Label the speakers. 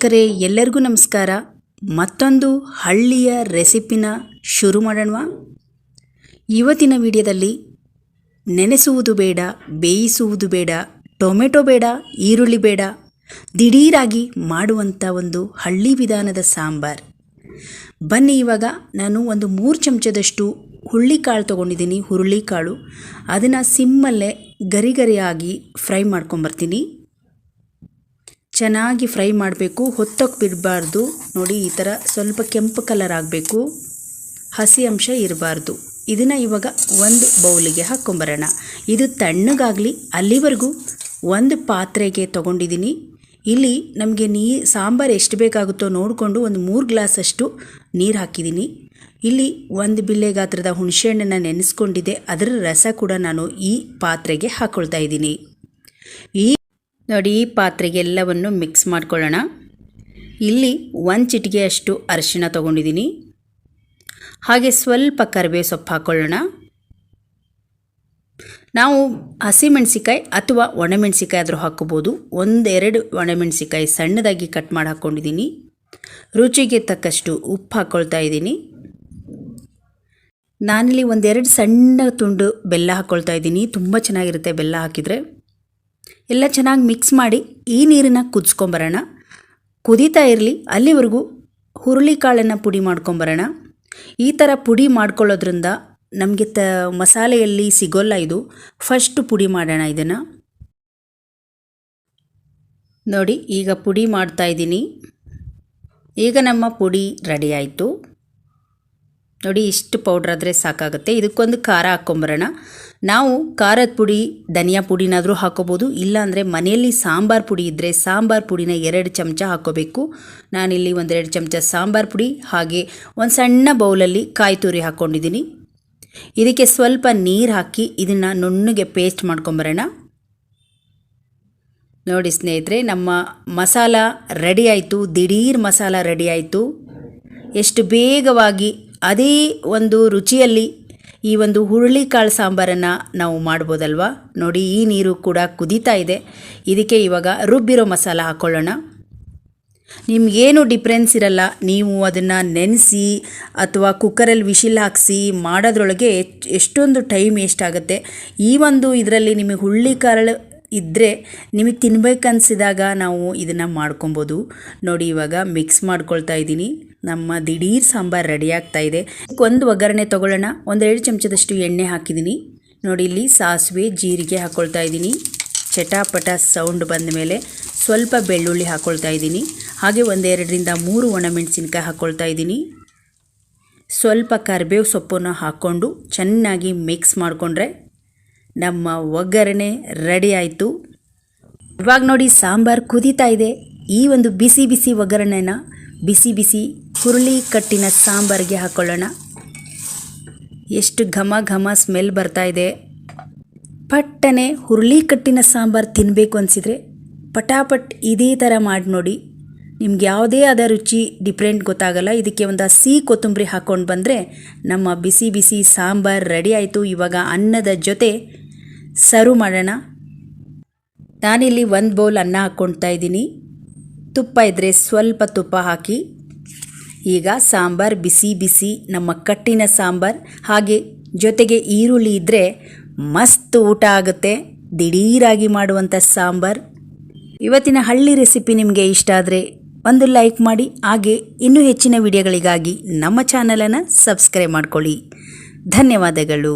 Speaker 1: ಕರೆ ಎಲ್ಲರಿಗೂ ನಮಸ್ಕಾರ. ಮತ್ತೊಂದು ಹಳ್ಳಿಯ ರೆಸಿಪಿನ ಶುರು ಮಾಡೋಣ ಇವತ್ತಿನ ವಿಡಿಯೋದಲ್ಲಿ ನೆನೆಸುವುದು ಬೇಡ, ಬೇಯಿಸುವುದು ಬೇಡ, ಟೊಮೆಟೊ ಬೇಡ, ಈರುಳ್ಳಿ ಬೇಡ, ದಿಢೀರಾಗಿ ಮಾಡುವಂಥ ಒಂದು ಹಳ್ಳಿ ವಿಧಾನದ ಸಾಂಬಾರ್. ಬನ್ನಿ, ಇವಾಗ ನಾನು ಒಂದು ಮೂರು ಚಮಚದಷ್ಟು ಹುರುಳಿಕಾಳು ತೊಗೊಂಡಿದ್ದೀನಿ, ಹುರುಳಿಕಾಳು. ಅದನ್ನು ಸಿಮ್ಮಲ್ಲೇ ಗರಿಗರಿಯಾಗಿ ಫ್ರೈ ಮಾಡ್ಕೊಂಬರ್ತೀನಿ. ಚೆನ್ನಾಗಿ ಫ್ರೈ ಮಾಡಬೇಕು. ಹೊತ್ತಕ್ಕೆ ಬಿಡಬಾರ್ದು. ನೋಡಿ, ಈ ಥರ ಸ್ವಲ್ಪ ಕೆಂಪು ಕಲರ್ ಆಗಬೇಕು. ಹಸಿ ಅಂಶ ಇರಬಾರ್ದು. ಇದನ್ನು ಇವಾಗ ಒಂದು ಬೌಲಿಗೆ ಹಾಕ್ಕೊಂಬರೋಣ ಇದು ತಣ್ಣಗಾಗಲಿ, ಅಲ್ಲಿವರೆಗೂ ಒಂದು ಪಾತ್ರೆಗೆ ತೊಗೊಂಡಿದ್ದೀನಿ ಇಲ್ಲಿ ನಮಗೆ ನೀ, ಸಾಂಬಾರು ಎಷ್ಟು ಬೇಕಾಗುತ್ತೋ ನೋಡಿಕೊಂಡು ಒಂದು ಮೂರು ಗ್ಲಾಸಷ್ಟು ನೀರು ಹಾಕಿದ್ದೀನಿ ಇಲ್ಲಿ ಒಂದು ಬಿಲ್ಲೆ ಗಾತ್ರದ ಹುಣಸೆಹಣ್ಣನ್ನು ನೆನೆಸ್ಕೊಂಡಿದ್ದೆ. ಅದರ ರಸ ಕೂಡ ನಾನು ಈ ಪಾತ್ರೆಗೆ ಹಾಕ್ಕೊಳ್ತಾ ಇದ್ದೀನಿ. ಈ ನೋಡಿ ಈ ಪಾತ್ರೆಗೆ ಎಲ್ಲವನ್ನು ಮಿಕ್ಸ್ ಮಾಡ್ಕೊಳ್ಳೋಣ. ಇಲ್ಲಿ ಒಂದು ಚಿಟಿಕೆಯಷ್ಟು ಅರಿಶಿಣ ತೊಗೊಂಡಿದ್ದೀನಿ. ಹಾಗೆ ಸ್ವಲ್ಪ ಕರಿಬೇವು ಸೊಪ್ಪು ಹಾಕ್ಕೊಳ್ಳೋಣ ನಾವು ಹಸಿಮೆಣಸಿಕಾಯಿ ಅಥವಾ ಒಣಮೆಣಸಿಕಾಯಿ ಆದರೂ ಹಾಕ್ಕೋಬೋದು. ಒಂದೆರಡು ಒಣಮೆಣಸಿಕಾಯಿ ಸಣ್ಣದಾಗಿ ಕಟ್ ಮಾಡಿ ಹಾಕ್ಕೊಂಡಿದ್ದೀನಿ. ರುಚಿಗೆ ತಕ್ಕಷ್ಟು ಉಪ್ಪು ಹಾಕ್ಕೊಳ್ತಾ ಇದ್ದೀನಿ. ನಾನಿಲ್ಲಿ ಒಂದೆರಡು ಸಣ್ಣ ತುಂಡು ಬೆಲ್ಲ ಹಾಕ್ಕೊಳ್ತಾ ಇದ್ದೀನಿ. ತುಂಬ ಚೆನ್ನಾಗಿರುತ್ತೆ ಬೆಲ್ಲ ಹಾಕಿದರೆ. ಎಲ್ಲ ಚೆನ್ನಾಗಿ ಮಿಕ್ಸ್ ಮಾಡಿ ಈ ನೀರನ್ನು ಕುದಿಸ್ಕೊಂಬರೋಣ. ಕುದೀತಾ ಇರಲಿ, ಅಲ್ಲಿವರೆಗೂ ಹುರುಳಿಕಾಳನ್ನು ಪುಡಿ ಮಾಡ್ಕೊಂಬರೋಣ. ಈ ಥರ ಪುಡಿ ಮಾಡ್ಕೊಳ್ಳೋದ್ರಿಂದ ನಮಗೆ ತ, ಮಸಾಲೆಯಲ್ಲಿ ಸಿಗೋಲ್ಲ ಇದು. ಫಸ್ಟ್ ಪುಡಿ ಮಾಡೋಣ ಇದನ್ನು. ನೋಡಿ, ಈಗ ಪುಡಿ ಮಾಡ್ತಾ ಇದ್ದೀನಿ. ಈಗ ನಮ್ಮ ಪುಡಿ ರೆಡಿ ಆಯಿತು. ನೋಡಿ, ಇಷ್ಟು ಪೌಡ್ರ್ ಆದರೆ ಸಾಕಾಗುತ್ತೆ. ಇದಕ್ಕೊಂದು ಖಾರ ಹಾಕ್ಕೊಂಬರೋಣ ನಾವು ಖಾರದ ಪುಡಿ, ಧನಿಯಾ ಪುಡಿನಾದರೂ ಹಾಕೋಬೋದು, ಇಲ್ಲಾಂದರೆ ಮನೆಯಲ್ಲಿ ಸಾಂಬಾರು ಪುಡಿ ಇದ್ದರೆ ಸಾಂಬಾರು ಪುಡಿನ ಎರಡು ಚಮಚ ಹಾಕೋಬೇಕು. ನಾನಿಲ್ಲಿ ಒಂದೆರಡು ಚಮಚ ಸಾಂಬಾರು ಪುಡಿ, ಹಾಗೆ ಒಂದು ಸಣ್ಣ ಬೌಲಲ್ಲಿ ಕಾಯಿ ತುರಿ ಹಾಕ್ಕೊಂಡಿದ್ದೀನಿ ಇದಕ್ಕೆ ಸ್ವಲ್ಪ ನೀರು ಹಾಕಿ ಇದನ್ನು ನುಣ್ಣಗೆ ಪೇಸ್ಟ್ ಮಾಡ್ಕೊಂಬರೋಣ. ನೋಡಿ ಸ್ನೇಹಿತರೆ, ನಮ್ಮ ಮಸಾಲ ರೆಡಿ ಆಯಿತು. ದಿಢೀರ್ ಮಸಾಲ ರೆಡಿ ಆಯಿತು. ಎಷ್ಟು ಬೇಗವಾಗಿ ಅದೇ ಒಂದು ರುಚಿಯಲ್ಲಿ ಈ ಒಂದು ಹುರುಳಿಕಾಳು ಸಾಂಬಾರನ್ನು ನಾವು ಮಾಡ್ಬೋದಲ್ವಾ? ನೋಡಿ, ಈ ನೀರು ಕೂಡ ಕುದೀತಾ ಇದೆ. ಇದಕ್ಕೆ ಇವಾಗ ರುಬ್ಬಿರೋ ಮಸಾಲ ಹಾಕ್ಕೊಳ್ಳೋಣ ನಿಮಗೇನು ಡಿಫ್ರೆನ್ಸ್ ಇರಲ್ಲ, ನೀವು ಅದನ್ನು ನೆನೆಸಿ ಅಥವಾ ಕುಕ್ಕರಲ್ಲಿ ವಿಶಿಲ್ ಹಾಕಿಸಿ ಮಾಡೋದ್ರೊಳಗೆ ಎಷ್ಟೊಂದು ಟೈಮ್ ಎಷ್ಟಾಗುತ್ತೆ ಈ ಒಂದು ಇದರಲ್ಲಿ ನಿಮಗೆ ಹುರುಳಿಕಾಳು ಇದ್ದರೆ ನಿಮಗೆ ತಿನ್ಬೇಕನ್ಸಿದಾಗ ನಾವು ಇದನ್ನು ಮಾಡ್ಕೊಬೋದು. ನೋಡಿ, ಇವಾಗ ಮಿಕ್ಸ್ ಮಾಡ್ಕೊಳ್ತಾ ಇದ್ದೀನಿ. ನಮ್ಮ ದಿಢೀರ್ ಸಾಂಬಾರು ರೆಡಿ ಆಗ್ತಾ ಇದೆ. ಒಂದು ಒಗ್ಗರಣೆ ತೊಗೊಳ್ಳೋಣ. ಒಂದೆರಡು ಚಮಚದಷ್ಟು ಎಣ್ಣೆ ಹಾಕಿದ್ದೀನಿ. ನೋಡಿ, ಇಲ್ಲಿ ಸಾಸಿವೆ, ಜೀರಿಗೆ ಹಾಕ್ಕೊಳ್ತಾ ಇದ್ದೀನಿ. ಚಟಾಪಟ ಸೌಂಡ್ ಬಂದ ಮೇಲೆ ಸ್ವಲ್ಪ ಬೆಳ್ಳುಳ್ಳಿ ಹಾಕ್ಕೊಳ್ತಾ ಇದ್ದೀನಿ. ಹಾಗೆ ಒಂದೆರಡರಿಂದ ಮೂರು ಒಣಮೆಣಸಿನ್ಕಾಯಿ ಹಾಕ್ಕೊಳ್ತಾ ಇದ್ದೀನಿ. ಸ್ವಲ್ಪ ಕರಿಬೇವು ಸೊಪ್ಪನ್ನು ಹಾಕ್ಕೊಂಡು ಚೆನ್ನಾಗಿ ಮಿಕ್ಸ್ ಮಾಡಿಕೊಂಡ್ರೆ ನಮ್ಮ ಒಗ್ಗರಣೆ ರೆಡಿ ಆಯಿತು. ಇವಾಗ ನೋಡಿ, ಸಾಂಬಾರು ಕುದೀತಾ ಇದೆ. ಈ ಒಂದು ಬಿಸಿ ಬಿಸಿ ಒಗ್ಗರಣೆನ ಬಿಸಿ ಬಿಸಿ ಹುರುಳಿ ಕಟ್ಟಿನ ಸಾಂಬಾರಿಗೆ ಹಾಕೊಳ್ಳೋಣ. ಎಷ್ಟು ಘಮ ಘಮ ಸ್ಮೆಲ್ ಬರ್ತಾ ಇದೆ. ಪಟ್ಟನೆ ಹುರುಳಿ ಕಟ್ಟಿನ ಸಾಂಬಾರು ತಿನ್ನಬೇಕು ಅನಿಸಿದರೆ ಪಟಾಪಟ್ ಇದೇ ಥರ ಮಾಡಿ ನೋಡಿ. ನಿಮ್ಗೆ ಯಾವುದೇ ಆದ ರುಚಿ ಡಿಫ್ರೆಂಟ್ ಗೊತ್ತಾಗಲ್ಲ. ಇದಕ್ಕೆ ಒಂದು ಹಸಿ ಕೊತ್ತಂಬರಿ ಹಾಕ್ಕೊಂಡು ಬಂದರೆ ನಮ್ಮ ಬಿಸಿ ಬಿಸಿ ಸಾಂಬಾರು ರೆಡಿ ಆಯಿತು. ಇವಾಗ ಅನ್ನದ ಜೊತೆ ಸರ್ವ್ ಮಾಡೋಣ. ನಾನಿಲ್ಲಿ ಒಂದು ಬೌಲ್ ಅನ್ನ ಹಾಕ್ಕೊಳ್ತಾ ಇದ್ದೀನಿ. ತುಪ್ಪ ಇದ್ದರೆ ಸ್ವಲ್ಪ ತುಪ್ಪ ಹಾಕಿ ಈಗ ಸಾಂಬಾರ್ ಬಿಸಿ ಬಿಸಿ, ನಮ್ಮ ಕಟ್ಟಿನ ಸಾಂಬಾರ್, ಹಾಗೆ ಜೊತೆಗೆ ಈರುಳ್ಳಿ ಇದ್ದರೆ ಮಸ್ತ್ ಊಟ ಆಗುತ್ತೆ. ದಿಢೀರಾಗಿ ಮಾಡುವಂಥ ಸಾಂಬಾರ್. ಇವತ್ತಿನ ಹಳ್ಳಿ ರೆಸಿಪಿ ನಿಮಗೆ ಇಷ್ಟ ಆದರೆ ಒಂದು ಲೈಕ್ ಮಾಡಿ, ಹಾಗೆ ಇನ್ನೂ ಹೆಚ್ಚಿನ ವಿಡಿಯೋಗಳಿಗಾಗಿ ನಮ್ಮ ಚಾನಲನ್ನು ಸಬ್ಸ್ಕ್ರೈಬ್ ಮಾಡ್ಕೊಳ್ಳಿ. ಧನ್ಯವಾದಗಳು.